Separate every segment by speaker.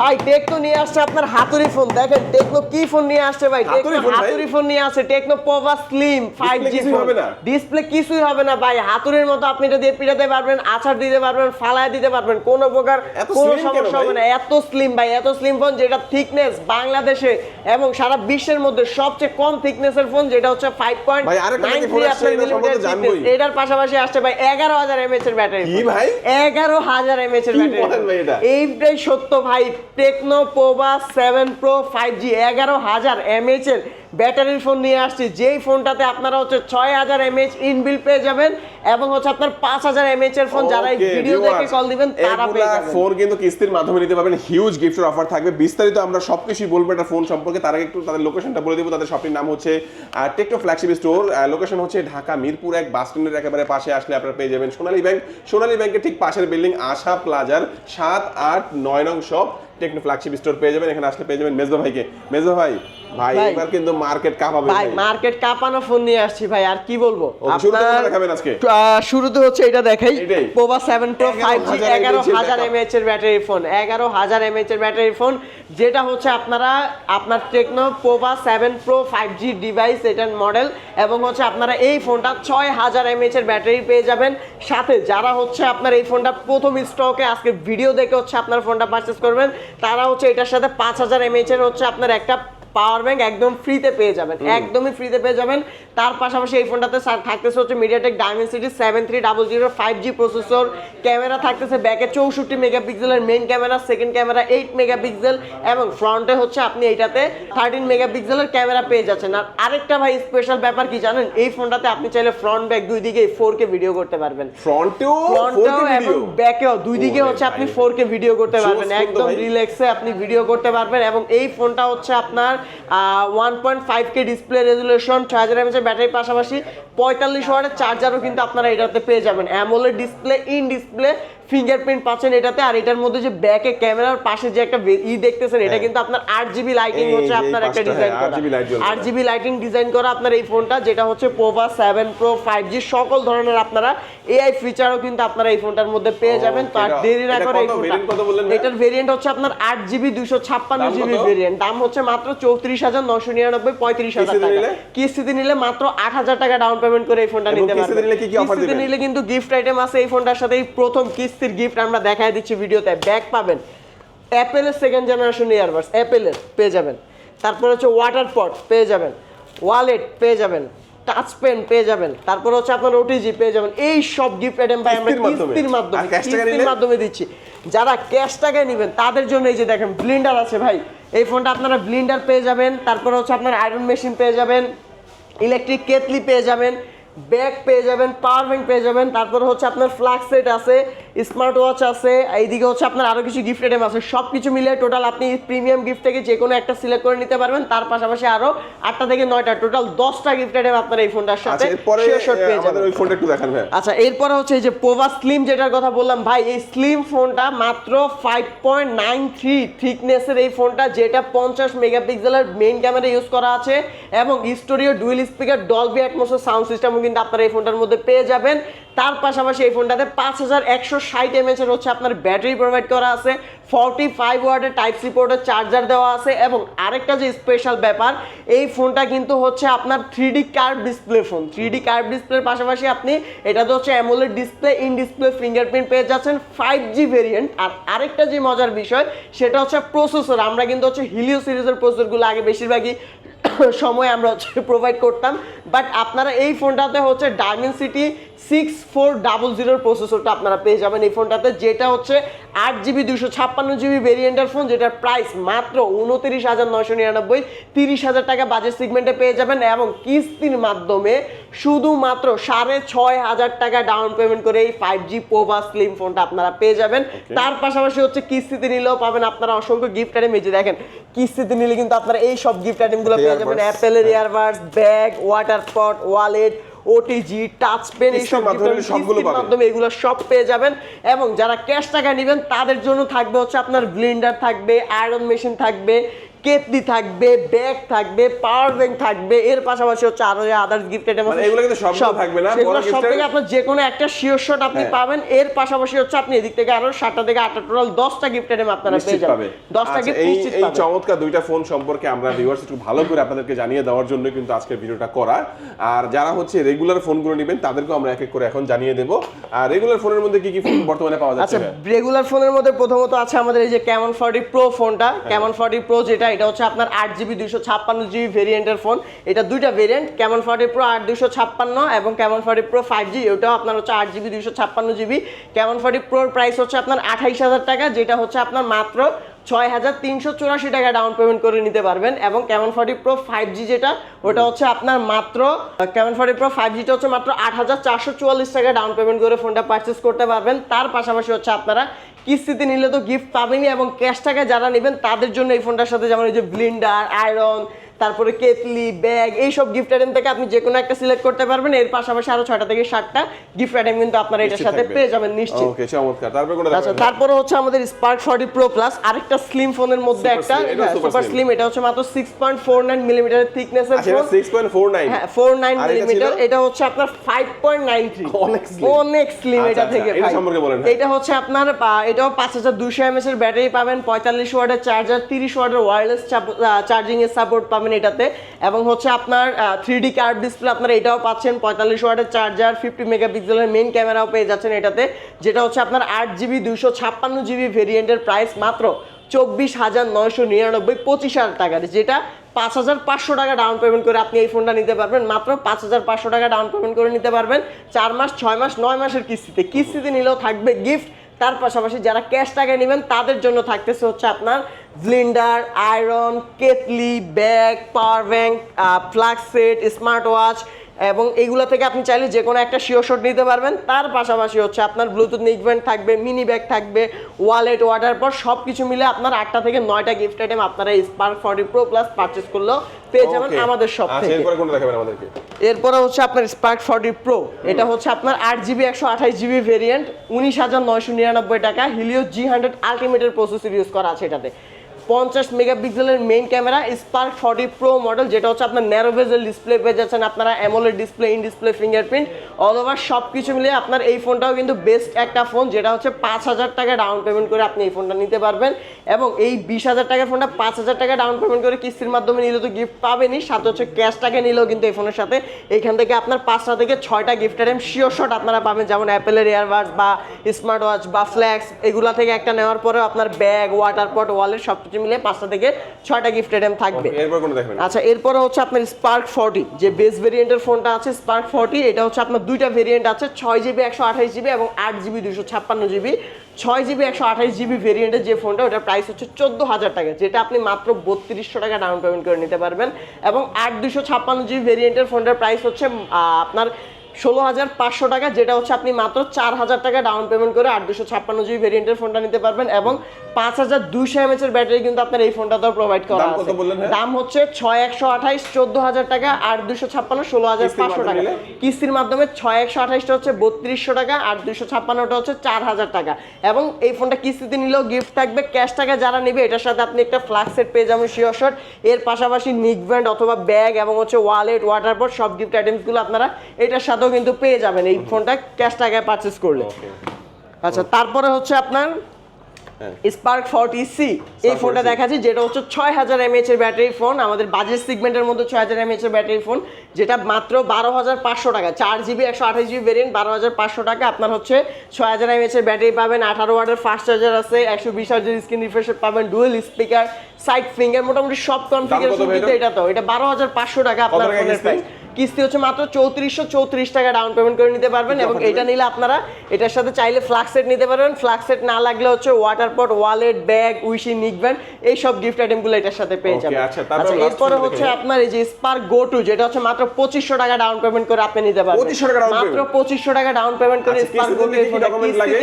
Speaker 1: ভাই টেকনো নিয়ে আসছে আপনার হাতুড়ি ফোন দেখেন টেকনো কি ফোন নিয়ে আসছে ভাই?
Speaker 2: হাতুড়ি
Speaker 1: টেকনো
Speaker 2: ফোন
Speaker 1: হাতুড়ি ফোন নিয়ে আসছে। Techno Pova slim 5G phone
Speaker 2: হবে না?
Speaker 1: ডিসপ্লে কিছুই হবে না ভাই। হাতুড়ির মতো আপনি এটা দিয়ে পিটাতে পারবেন আছাড় দিতে পারবেন ফালায় দিতে পারবেন কোনো প্রকার কোনো সমস্যা হবে না। এত স্লিম ভাই এত স্লিম ফোন যেটা থিকনেস বাংলাদেশে এবং সারা বিশ্বের মধ্যে সবচেয়ে কম থিকনেসের ফোন যেটা হচ্ছে 5.93
Speaker 2: ভাই, আরেকটা নাকি ফোন আসছে, এটা সম্ভবত জানবোই।
Speaker 1: এটার পাশাপাশি আসছে ভাই 11000 এমএএইচ এর ব্যাটারি
Speaker 2: কি ভাই?
Speaker 1: 11000 এমএএইচ এর ব্যাটারি? এইটাই সত্য ভাই। Tecno Pova seven pro five G এগারো হাজার এমএইচ এর ব্যাটারির ফোন নিয়ে আসছি। যেই ফোনটাতে আপনারা হচ্ছে ছয় হাজার এমএইচ ইনবিল পেয়ে যাবেন এবং হচ্ছে আপনার পাঁচ হাজার এমএইচ এর ফোন যারা এই ভিডিও দেখে কল দিবেন তারা পেয়ে যাবেন।
Speaker 2: ফোন কিন্তু কিস্তির মাধ্যমে নিতে পারবেন। হিউজ গিফটের অফার থাকবে। বিস্তারিত আমরা সবকিছুই বলব এটা ফোন সম্পর্কে। তার আগে একটু তাদের লোকেশনটা বলে দিব। তাদের শপটির নাম হচ্ছে টেকটো ফ্ল্যাগশিপ স্টোর লোকেশন হচ্ছে ঢাকা মিরপুর এক বাস স্ট্যান্ডের একেবারে পাশে। আসলে আপনারা পেয়ে যাবেন সোনালী ব্যাংক সোনালী ব্যাংকের ঠিক পাশের বিল্ডিং আশা প্লাজার সাত আট নয় নং শপ টেকনো ফ্ল্যাগশিপ স্টোর পেয়ে যাবেন। এখানে আসলে পেয়ে যাবেন মেজবা ভাইকে। মেজবা ভাই ভাই। এবার কিন্তু মার্কেট কাঁপাবে
Speaker 1: ভাই মার্কেট কাঁপানো ফোন নিয়ে আসছি ভাই আর কি বলব
Speaker 2: শুরুতে দেখাবেন আজকে?
Speaker 1: শুরুতে হচ্ছে এটা দেখাই। পোভা প্রো ফাইভ জি
Speaker 2: 11,000
Speaker 1: এগারো
Speaker 2: mAh
Speaker 1: হাজার
Speaker 2: backup।
Speaker 1: এর ব্যাটারি ফোন এর ব্যাটারি ফোন যেটা হচ্ছে আপনারা আপনার টেকনো পোভা প্রো ডিভাইস এটার মডেল এবং হচ্ছে আপনারা এই ফোনটা ছয় হাজার এমএএইচ এর ব্যাটারি পেয়ে যাবেন সাথে যারা হচ্ছে আপনার এই ফোনটা প্রথম স্টকে আজকে ভিডিও দেখে হচ্ছে আপনার ফোনটা পারচেস করবেন তারা হচ্ছে এটার সাথে পাঁচ হাজার এমএএইচ এর হচ্ছে আপনার একটা পাওয়ার ব্যাংক একদম ফ্রিতে পেয়ে যাবেন একদমই ফ্রিতে পেয়ে যাবেন। তার পাশাপাশি এই ফোনটাতে থাকতেছে হচ্ছে MediaTek Dimensity seven three double zero five G processor camera থাকতেছে ব্যাকে চৌষট্টি মেগাপিক্সেলের main camera second camera eight megapixel এবং ফ্রন্টে হচ্ছে আপনি এইটাতে থার্টিন মেগাপিক্সেলের ক্যামেরা পেয়ে যাচ্ছেন। আর আরেকটা ভাই স্পেশাল ব্যাপার কি জানেন? এই ফোনটাতে আপনি চাইলে ফ্রন্ট ব্যাক দুই দিকে ফোর কে ভিডিও করতে পারবেন।
Speaker 2: ফ্রন্টেও
Speaker 1: ফ্রন্টেও এবং ব্যাকেও দুই দিকে হচ্ছে আপনি। ফোর কে ভিডিও করতে পারবেন। একদম। রিল্যাক্সে আপনি ভিডিও করতে পারবেন এবং এই ফোনটা হচ্ছে আপনার one point five K display resolution ছয় হাজার এমএচের ব্যাটারির পাশাপাশি পঁয়তাল্লিশ ওয়াটের চার্জারও কিন্তু আপনারা এটাতে পেয়ে যাবেন। AMOLED display in display fingerprint পাচ্ছেন এটাতে আর এটার মধ্যে যে ব্যাকে ক্যামেরার পাশে যে একটা ই দেখতেছেন এটা
Speaker 2: হ্যাঁ।
Speaker 1: কিন্তু আপনার আট জিবি লাইটিং হচ্ছে আপনার একটা ডিজাইন
Speaker 2: হ্যাঁ,
Speaker 1: করা।
Speaker 2: 8GB
Speaker 1: আট জিবি লাইটিং ডিজাইন করা আপনার এই ফোনটা যেটা হচ্ছে Pova seven pro five G সকল ধরনের আপনারা এআই ফিচারও কিন্তু আপনারা এই ফোনটার মধ্যে পেয়ে যাবেন। তো আর দেরি না করে এই ফোনটা এটার ভেরিয়েন্ট হচ্ছে আপনার আট জিবি দুইশো ছাপ্পান্ন জিবি? ভেরিয়েন্ট দাম হচ্ছে মাত্র চৌত্রিশ হাজার নশো নিরানব্বই পঁয়ত্রিশ হাজার টাকা? কিস্তিতে নিলে মাত্র আট হাজার টাকা ডাউন পেমেন্ট করে এই ফোনটা নিতে পারবেন। কিস্তিতে নিলে কিন্তু গিফট আইটেম আছে এই ফোনটার সাথে এই প্রথম কিস্তির গিফট আমরা দেখাই দিচ্ছি ভিডিওতে। ব্যাগ পাবেন। অ্যাপেলের সেকেন্ড জেনারেশন ইয়ারবাডস অ্যাপেলের পেয়ে যাবেন। তারপর হচ্ছে ওয়াটার পট পেয়ে যাবেন। ওয়ালেট পেয়ে যাবেন। টাচ পেন পেয়ে যাবেন। তারপর হচ্ছে আপনার ওটিজি পেয়ে যাবেন। এই সব গিফট আইটেম পাই আমরা
Speaker 2: কিস্তির মাধ্যমে?
Speaker 1: কিস্তির? মাধ্যমে দিচ্ছি। যারা ক্যাশ টাকায় নেবেন তাদের জন্য এই যে দেখেন ব্লিন্ডার আছে ভাই। এই ফোনটা আপনারা ব্লিন্ডার পেয়ে যাবেন। তারপর হচ্ছে আপনার আয়রন মেশিন পেয়ে যাবেন। ইলেকট্রিক কেতলি পেয়ে যাবেন। ব্যাগ পেয়ে যাবেন পাওয়ার ব্যাংক পেয়ে যাবেন। তারপর হচ্ছে আপনার ফ্লাক্স সেট আছে। স্মার্ট ওয়াচ আছে এইদিকে হচ্ছে আপনার আরও কিছু গিফট আইটেম আছে সব কিছু মিলিয়ে টোটাল আপনি প্রিমিয়াম গিফট থেকে যে কোনো একটা সিলেক্ট করে নিতে পারবেন। তার পাশাপাশি আরও আটটা থেকে নয়টা টোটাল দশটা গিফট আইটেম আপনার এই ফোনটার সাথে
Speaker 2: আচ্ছা এরপরে
Speaker 1: পেয়ে যাবেন।
Speaker 2: ওই ফোনটা একটু দেখান ভাই
Speaker 1: আচ্ছা এরপরে হচ্ছে এই যে পোভা স্লিম যেটার কথা বললাম ভাই এই স্লিম ফোনটা মাত্র ফাইভ পয়েন্ট নাইন থ্রি থিকনেসের এই ফোনটা যেটা পঞ্চাশ মেগাপিক্সেলের মেইন ক্যামেরা ইউজ করা আছে এবং স্টোরিও ডুয়েল স্পিকার ডলবি অ্যাটমোসের সাউন্ড সিস্টেমও কিন্তু আপনারা এই ফোনটার মধ্যে পেয়ে যাবেন। তার পাশাপাশি এই ফোনটাতে পাঁচ হাজার একশো ষাট এমএচ এর হচ্ছে আপনার ব্যাটারি প্রোভাইড করা আছে ফর্টি ফাইভ ওয়ার্ডের টাইপ সি পোর্টের চার্জার দেওয়া আছে এবং আরেকটা যে স্পেশাল ব্যাপার, এই ফোনটা কিন্তু হচ্ছে আপনার three D curve display phone three D curve ডিসপ্লের পাশাপাশি আপনি এটাতে হচ্ছে AMOLED display in display fingerprint পেয়ে যাচ্ছেন ফাইভ জি ভেরিয়েন্ট আর আরেকটা যে মজার বিষয়, সেটা হচ্ছে প্রসেসর আমরা কিন্তু হচ্ছে হিলিও সিরিজের প্রসেসরগুলো আগে বেশিরভাগই সময় আমরা হচ্ছে প্রোভাইড করতাম। বাট আপনারা এই ফোনটাতে হচ্ছে ডায়মেন্সিটি সিক্স ফোর ডাবল জিরোর প্রসেসরটা আপনারা পেয়ে যাবেন এই ফোনটাতে যেটা হচ্ছে আট জিবি দুশো ছাপ্পান্ন জিবি ভেরিয়েন্টের ফোন যেটার প্রাইস মাত্র উনত্রিশ হাজার নয়শো নিরানব্বই তিরিশ হাজার টাকা বাজেট সিগমেন্টে পেয়ে যাবেন এবং কিস্তির মাধ্যমে শুধুমাত্র সাড়ে ছয় হাজার টাকা ডাউন পেমেন্ট করে এই ফাইভ জি পোভা স্লিম ফোনটা আপনারা পেয়ে যাবেন। তার পাশাপাশি হচ্ছে কিস্তিতে নিলেও পাবেন আপনারা অসংখ্য গিফট আইটেম এই যে দেখেন কিস্তিতে নিলে কিন্তু আপনারা এই সব গিফট আইটেমগুলো পেয়ে যাবেন। অ্যাপেলের earbuds bag water pot wallet OTG touch pen
Speaker 2: এই
Speaker 1: এইসব।
Speaker 2: মাধ্যমে
Speaker 1: এগুলো সব পেয়ে যাবেন এবং যারা ক্যাশ টাকা নেবেন তাদের জন্য থাকবে হচ্ছে আপনার ব্লেন্ডার থাকবে আয়রন মেশিন থাকবে কেতলি থাকবে ব্যাগ থাকবে পাওয়ার ব্যাংক থাকবে এর পাশাপাশি হচ্ছে আরও যে আদার্স গিফট আইটেম
Speaker 2: মানে এগুলো কিন্তু সবগুলো থাকবে না? বড়
Speaker 1: সব থেকে আপনার যে কোনো একটা শিওর শট আপনি
Speaker 2: হ্যাঁ।
Speaker 1: পাবেন এর পাশাপাশি হচ্ছে আপনি এদিক থেকে আরও সাতটা থেকে আটটা টোটাল দশটা গিফট আইটেম আপনারা পেয়ে যাবেন।
Speaker 2: পাবে
Speaker 1: দশটা
Speaker 2: আচ্ছা,
Speaker 1: গিফট
Speaker 2: এই
Speaker 1: নিশ্চিত
Speaker 2: এই চমৎকার দুইটা ফোন সম্পর্কে আমরা ভিউয়ার্স একটু ভালো করে আপনাদেরকে জানিয়ে দেওয়ার জন্য কিন্তু আজকের ভিডিওটা করা। আর যারা হচ্ছে রেগুলার ফোনগুলো নেবেন তাদেরকেও আমরা এক এক করে এখন জানিয়ে দেব। আর রেগুলার ফোনের মধ্যে কি কি ফোন বর্তমানে পাওয়া যাচ্ছে আচ্ছা
Speaker 1: রেগুলার ফোনের মধ্যে প্রথমত আছে আমাদের এই যে ক্যামন ফর্টি প্রো ফোনটা। ক্যামন ফর্টি প্রো যেটা এটা হচ্ছে আপনার আট জিবি, দুইশো ছাপ্পান্ন জিবি ভেরিয়েন্টের ফোন এটা দুইটা ভেরিয়েন্ট ক্যামন ফর্টি প্রো আট, দুইশো ছাপ্পান্ন এবং Camon forty pro five G ওটাও আপনার হচ্ছে আট জিবি, দুইশো ছাপ্পান্ন জিবি। ক্যামন ফর্টি প্রোর প্রাইস হচ্ছে আপনার আঠাইশ হাজার টাকা, যেটা হচ্ছে আপনার মাত্র ছয় হাজার তিনশো চুরাশি টাকা ডাউন পেমেন্ট করে নিতে পারবেন এবং Camon forty pro five G যেটা, ওটা হচ্ছে আপনার মাত্র ক্যামন ফর্টি প্রো ফাইভ জিটা হচ্ছে মাত্র আট হাজার চারশো চুয়াল্লিশ টাকা ডাউন পেমেন্ট করে ফোনটা পারচেস করতে পারবেন। তার পাশাপাশি হচ্ছে আপনারা কিস্তিতে নিলে তো গিফট পাবেনই এবং ক্যাশ টাকায় যারা নেবেন তাদের জন্য এই ফোনটার সাথে যেমন এই যে ব্লিন্ডার আয়রন তারপরে কেতলি ব্যাগ এইসব গিফট আইটেম থেকে আপনি যে কোনো একটা সিলেক্ট করতে পারবেন। এর পাশাপাশি আরও ছয়টা থেকে সাতটা গিফট আইটেম কিন্তু আপনারা এটার সাথে পেয়ে যাবেন নিশ্চিত।
Speaker 2: ওকে চমৎকার। তারপর কোনটা
Speaker 1: আচ্ছা তারপরে হচ্ছে আমাদের স্পার্ক ফর্টি প্রো প্লাস আরেকটা স্লিম ফোনের মধ্যে একটা সুপার স্লিম এটা হচ্ছে মাত্র সিক্স পয়েন্ট ফোর নাইন মিলিমিটারের থিকনেসের
Speaker 2: আচ্ছা
Speaker 1: ফোন
Speaker 2: এটা 6.49
Speaker 1: হ্যাঁ ফোর নাইন
Speaker 2: আর এটা ছিল?
Speaker 1: মিলিমিটার এটা হচ্ছে আপনার ফাইভ পয়েন্ট নাইন থ্রি
Speaker 2: অনেক slim।
Speaker 1: অনেক স্লিম
Speaker 2: আচ্ছা,
Speaker 1: এটা
Speaker 2: আচ্ছা,
Speaker 1: থেকে
Speaker 2: এটা সম্পর্কে বলেন, হ্যাঁ।
Speaker 1: এটা হচ্ছে আপনার এটাও পাঁচ হাজার দুশো এমএস এর ব্যাটারি পাবেন পঁয়তাল্লিশ ওয়াটের চার্জার তিরিশ ওয়াটের ওয়্যারলেস চার্জিং এর সাপোর্ট পাবেন। এটাতে। এবং হচ্ছে আপনার থ্রি ডি কার্ড ডিসপ্লে আপনারা এটাও পাচ্ছেন, পঁয়তাল্লিশ ওয়াটের চার্জার ফিফটি মেগাপিক্সেলের মেইন ক্যামেরাও পেয়ে যাচ্ছেন এটাতে। যেটা হচ্ছে আপনার আট জিবি দুইশো ছাপ্পান্ন জিবি ভেরিয়েন্টের প্রাইস মাত্র চব্বিশ হাজার নয়শো নিরানব্বই, পঁচিশ হাজার টাকার যেটা পাঁচ হাজার পাঁচশো টাকা ডাউন পেমেন্ট করে আপনি এই ফোনটা নিতে পারবেন। মাত্র পাঁচ হাজার পাঁচশো টাকা ডাউন পেমেন্ট করে নিতে পারবেন। চার মাস, ছয় মাস, নয় মাসের কিস্তিতে। কিস্তিতে নিলেও থাকবে গিফট তার পাশাপাশি যারা ক্যাশ টাকা নেবেন, তাদের জন্য থাকতেছে হচ্ছে আপনার blender, iron কেতলি bag, power bank flask set, smart watch এবং এইগুলো থেকে আপনি চাইলে যে কোনো একটা শিওর শট নিতে পারবেন। তার পাশাপাশি হচ্ছে আপনার ব্লুটুথ নিকব্যান্ড থাকবে মিনি ব্যাগ থাকবে ওয়ালেট ওয়াটার পর সব কিছু মিলে আপনার আটটা থেকে নয়টা গিফট আইটেম আপনারা Spark forty pro plus purchase করলেও পেয়ে যাবেন আমাদের সব
Speaker 2: আচ্ছা
Speaker 1: থেকে।
Speaker 2: এরপরে কোনটা দেখাবেন আমাদেরকে?
Speaker 1: এরপরে হচ্ছে আপনার স্পার্ক ফর্টি প্রো এটা হচ্ছে আপনার আট জিবি একশো আঠাশ জিবি ভেরিয়েন্ট উনিশ হাজার নয়শো নিরানব্বই টাকা হিলিও জি হান্ড্রেড আলটিমেটের প্রসেসর ইউজ করা আছে এটাতে। পঞ্চাশ মেগাপিক্সেলের main camera Spark forty pro model যেটা হচ্ছে আপনার ন্যারো ভেজেল ডিসপ্লে পেয়ে যাচ্ছেন আপনারা AMOLED display in display fingerprint all over সব কিছু মিলিয়ে আপনার এই ফোনটাও কিন্তু বেস্ট একটা ফোন যেটা হচ্ছে পাঁচ হাজার টাকা ডাউন পেমেন্ট করে আপনি এই ফোনটা নিতে পারবেন। এবং এই বিশ হাজার টাকার ফোনটা পাঁচ হাজার টাকা ডাউন পেমেন্ট করে কিস্তির মাধ্যমে নিলে তো গিফট পাবেনই, সাথে হচ্ছে ক্যাশ টাকা নিলেও কিন্তু এই ফোনের সাথে। এখান থেকে আপনার পাঁচটা থেকে ছয়টা গিফট আইটেম শিওর শট আপনারা পাবেন, যেমন অ্যাপেলের এয়ারবাডস বা স্মার্ট ওয়াচ বা ফ্ল্যাক্স এগুলা থেকে একটা নেওয়ার পরেও আপনার ব্যাগ ওয়াটার পট ওয়ালেট সব কিছু মিলে পাঁচটা থেকে ছয়টা গিফট আইটেম থাকবে।
Speaker 2: এরপর কোনটা দেখাবেন
Speaker 1: আচ্ছা এরপরে হচ্ছে আপনার স্পার্ক ফর্টি যে বেস ভেরিয়েন্টের ফোনটা আছে স্পার্ক ফর্টি এটা হচ্ছে আপনার দুইটা ভেরিয়েন্ট আছে ছয় জিবি একশো আঠাশ জিবি এবং আট জিবি দুশো ছাপ্পান্ন জিবি ছয় জিবি একশো আঠাশ জিবি ভেরিয়েন্টের যে ফোনটা ওটার প্রাইস হচ্ছে চোদ্দ হাজার টাকা যেটা আপনি মাত্র বত্রিশশো টাকা ডাউন পেমেন্ট করে নিতে পারবেন। এবং আট দুশো ছাপ্পান্ন জিবি ভেরিয়েন্টের ফোনটার প্রাইস হচ্ছে আপনার ষোলো হাজার পাঁচশো টাকা যেটা হচ্ছে আপনি মাত্র চার হাজার টাকা ডাউন পেমেন্ট করে আট দুশো ছাপ্পান্ন জিবি ভেরিয়েন্টের ফোনটা নিতে পারবেন এবং পাঁচ হাজার দুইশো এমএচ এর ব্যাটারি কিন্তু আপনার এই ফোনটাতেও প্রোভাইড করা আছে? দাম হচ্ছে ছয় একশো আঠাইশ চোদ্দ হাজার টাকা আর দুশো ছাপ্পান্ন ষোলো হাজার পাঁচশো টাকা। কিস্তির মাধ্যমে ছয় একশো আঠাইশটা হচ্ছে বত্রিশশো টাকা আর দুশো ছাপ্পান্নটা হচ্ছে চার হাজার টাকা। এবং এই ফোনটা কিস্তিতে নিলেও গিফট থাকবে ক্যাশ টাকা যারা নেবে এটার সাথে আপনি একটা ফ্লাক্স সেট পেয়ে যাবেন শিওর শট এর পাশাপাশি নিক ব্যান্ড অথবা ব্যাগ এবং হচ্ছে ওয়ালেট ওয়াটার পর সব গিফট আইটেমসগুলো আপনারা এটার সাথেও কিন্তু পেয়ে যাবেন। এই ফোনটা ক্যাশ টাকায় পারচেস করলে। আচ্ছা তারপরে হচ্ছে আপনার। স্পার্ক ফর্টি সি এই ফোনটা দেখাচ্ছি যেটা হচ্ছে ছয় হাজার এমএচ এর ব্যাটারি ফোন আমাদের বাজেট সিগমেন্টের মধ্যে ছয় হাজার এমএচ এর ব্যাটারি ফোন যেটা মাত্র বারো হাজার পাঁচশো টাকা। চার জিবি একশো আঠাশ জিবি ভেরিয়েন্ট বারো হাজার পাঁচশো টাকা। আপনার হচ্ছে ছয় হাজার এমএচ এর ব্যাটারি পাবেন আঠারো ওয়াটের ফাস্ট চার্জার আছে একশো বিশ হাজার স্ক্রিন রিফ্রেশ পাবেন ডুয়েল স্পিকার সাইড ফিঙ্গার মোটামুটি সব কনফিগারেশন কিন্তু এটা? তো। এটা বারো হাজার পাঁচশো টাকা আপনার ফোনের প্রাইস কিস্তি হচ্ছে মাত্র চৌত্রিশশো চৌত্রিশ টাকা ডাউন পেমেন্ট করে নিতে পারবেন এবং এটা নিলে আপনারা এটার সাথে চাইলে ফ্লাক্স সেট নিতে পারবেন। ফ্লাক্স সেট না লাগলে হচ্ছে ওয়াটার পট ওয়ালেট ব্যাগ উইশি নিকব্যান্ড এই সব গিফট আইটেমগুলো এটার সাথে পেয়ে যাবেন।
Speaker 2: আচ্ছা,
Speaker 1: আচ্ছা এরপরে হচ্ছে আপনার এই যে স্পার্ক গো টু যেটা হচ্ছে মাত্র পঁচিশশো টাকা ডাউন পেমেন্ট করে আপনি নিতে পারবেন।
Speaker 2: 2500 টাকা
Speaker 1: মাত্র পঁচিশশো টাকা ডাউন পেমেন্ট করে স্পার্ক গো টু?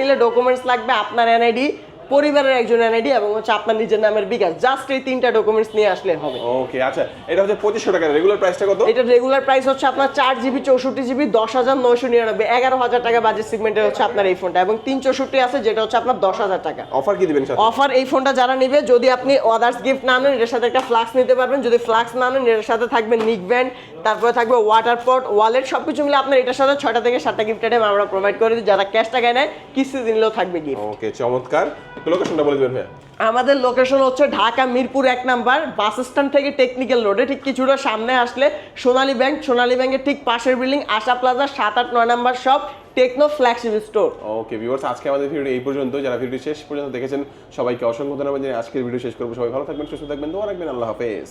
Speaker 2: নিলে
Speaker 1: ডকুমেন্টস লাগবে আপনার এনআইডি পরিবারের একজন এনআইডি এবং হচ্ছে আপনার নিজের নামের বিকাশ। জাস্ট এই তিনটা ডকুমেন্টস নিয়ে আসলে হবে।
Speaker 2: ওকে আচ্ছা এটা হচ্ছে পঁচিশশো টাকা। রেগুলার প্রাইসটা কত?
Speaker 1: এটা রেগুলার প্রাইস হচ্ছে আপনার চার জিবি চৌষট্টি জিবি দশ হাজার নয়শো নিরানব্বই এগারো হাজার টাকা বাজেট সিগমেন্টের হচ্ছে আপনার এই ফোনটা এবং তিন চৌষট্টি আছে যেটা হচ্ছে আপনার দশ হাজার টাকা।
Speaker 2: অফার কি দিবেন
Speaker 1: অফার এই ফোনটা যারা নেবে যদি আপনি আদার্স গিফট না নেন এর সাথে একটা ফ্লাক্স নিতে পারবেন। যদি ফ্লাক্স না নেন এর সাথে থাকবে নিক ব্যান্ড তারপরে থাকবে ওয়াটার পট ওয়ালেট সবকিছু মিলে আপনার এটার সাথে ছয়টা থেকে সাতটা গিফট আইটেম আমরা প্রোভাইড করে দিই। যারা ক্যাশ টাকায় নেয় কিস্তি দিলেও থাকবে গিফট
Speaker 2: ওকে চমৎকার। লোকেশনটা বলে দিবেন ভাইয়া।
Speaker 1: আমাদের লোকেশন হচ্ছে ঢাকা মিরপুর এক নাম্বার। বাস স্ট্যান্ড থেকে টেকনিক্যাল রোডে ঠিক কিছুটা সামনে আসলে সোনালী ব্যাংক। সোনালী ব্যাংকের ঠিক পাশের বিল্ডিং আশা প্লাজা সাত আট নয় নাম্বার সব Tecno flagship store
Speaker 2: okay viewers আজকে আমাদের ভিডিও এই পর্যন্ত। যারা ভিডিও শেষ পর্যন্ত দেখেছেন সবাইকে অসংখ্য ধন্যবাদ জানাই আজকের ভিডিও শেষ করব। সবাই ভালো থাকবেন সুস্থ থাকবেন দোয়া রাখবেন আল্লাহ হাফেজ।